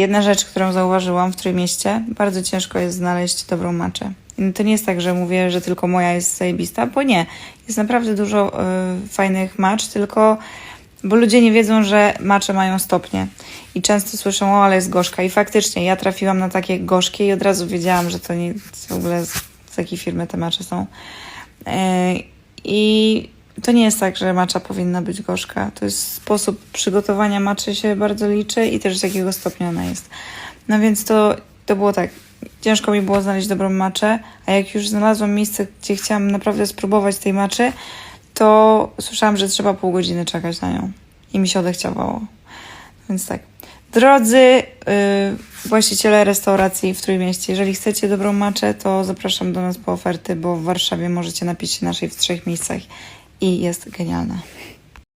Jedna rzecz, którą zauważyłam w Trójmieście, bardzo ciężko jest znaleźć dobrą maczę. To nie jest tak, że mówię, że tylko moja jest zajebista, bo nie. Jest naprawdę dużo y, fajnych macz, tylko bo ludzie nie wiedzą, że macze mają stopnie. I często słyszą, o, ale jest gorzka. I faktycznie, ja trafiłam na takie gorzkie i od razu wiedziałam, że to nie w ogóle z, z jakiej firmy te macze są. Yy, I to nie jest tak, że macza powinna być gorzka. To jest sposób przygotowania maczy się bardzo liczy i też z jakiego stopnia ona jest. No więc to, to było tak. Ciężko mi było znaleźć dobrą maczę, a jak już znalazłam miejsce, gdzie chciałam naprawdę spróbować tej maczy, to słyszałam, że trzeba pół godziny czekać na nią. I mi się odechciawało. Więc tak. Drodzy yy, właściciele restauracji w Trójmieście, jeżeli chcecie dobrą maczę, to zapraszam do nas po oferty, bo w Warszawie możecie napić się naszej w trzech miejscach i jest genialna.